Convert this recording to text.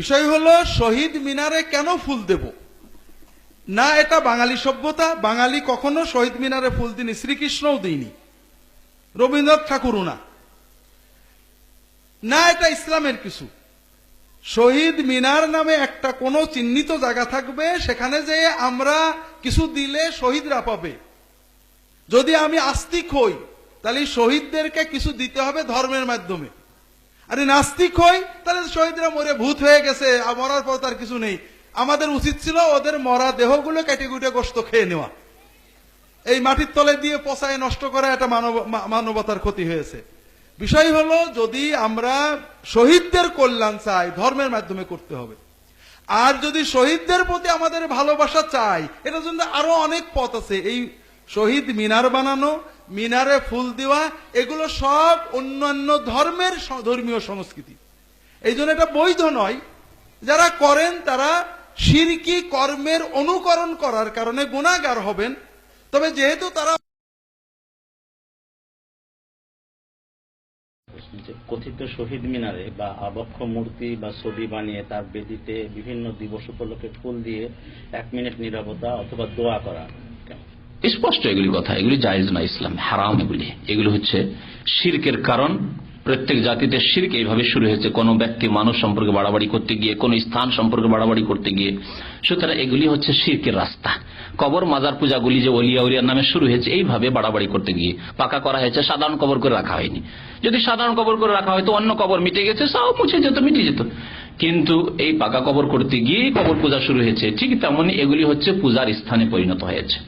বিষয় হলো, শহীদ মিনারে কেন ফুল দেব? না এটা বাঙালি সভ্যতা, বাঙালি কখনো শহীদ মিনারে ফুল দিনি শ্রীকৃষ্ণও দিইনি রবীন্দ্রনাথ ঠাকুরও না। না, এটা ইসলামের কিছু। শহীদ মিনার নামে একটা কোনো চিহ্নিত জায়গা থাকবে, সেখানে যে আমরা কিছু দিলে শহীদরা পাবে। যদি আমি আস্তিক হই, তাহলে শহীদদেরকে কিছু দিতে হবে ধর্মের মাধ্যমে। আরে নাস্তিক হই, তাহলে শহীদরা মরে ভূত হয়ে গেছে, আর মরার পর তার কিছু নেই। আমাদের উচিত ছিল ওদের মরা দেহগুলো কুটে গোস্ত খেয়ে নেওয়া। এই মাটির তলে দিয়ে পচায় নষ্ট করা এটা মানব মানবতার ক্ষতি হয়েছে। বিষয় হলো, যদি আমরা শহীদদের কল্যাণ চাই, ধর্মের মাধ্যমে করতে হবে। আর যদি শহীদদের প্রতি আমাদের ভালোবাসা চাই, এটার জন্য আরও অনেক পথ আছে। এই শহীদ মিনার বানানো মিনারে ফুল দেওয়া, এগুলো সব অন্যান্য ধর্মের ধর্মীয় সংস্কৃতি। এই জন্য এটা বৈধ নয়। যারা করেন, তারা শিরকি কর্মের অনুকরণ করার কারণে গুণাগার হবেন। তবে যেহেতু তারা কথিত শহীদ মিনারে বা আবক্ষ মূর্তি বা ছবি বানিয়ে তার বেদিতে বিভিন্ন দিবস উপলক্ষে ফুল দিয়ে এক মিনিট নিরাপত্তা অথবা দোয়া করা? স্পষ্ট এগুলি কথা, এগুলি জায়েজ না ইসলাম, হারাম এগুলি। এগুলি হচ্ছে শিরকের কারণ। প্রত্যেক জাতিতে শিরক এইভাবে শুরু হয়েছে, কোন ব্যক্তি মানুষ সম্পর্কে বাড়াবাড়ি করতে গিয়ে, কোন স্থান সম্পর্কে বাড়াবাড়ি করতে গিয়ে। সুতরাং এগুলি হচ্ছে শিরকের রাস্তা। কবর, মাজার পূজাগুলি যে অলিয়া উলিয়ার নামে শুরু হয়েছে, এইভাবে বাড়াবাড়ি করতে গিয়ে। পাকা করা হয়েছে, সাধারণ কবর করে রাখা হয়নি। যদি সাধারণ কবর করে রাখা হয়তো অন্য কবর মিটে গেছে সব মুছে যেত, মিটে যেত। কিন্তু এই পাকা কবর করতে গিয়ে কবর পূজা শুরু হয়েছে। ঠিক তেমনি এগুলি হচ্ছে পূজার স্থানে পরিণত হয়েছে।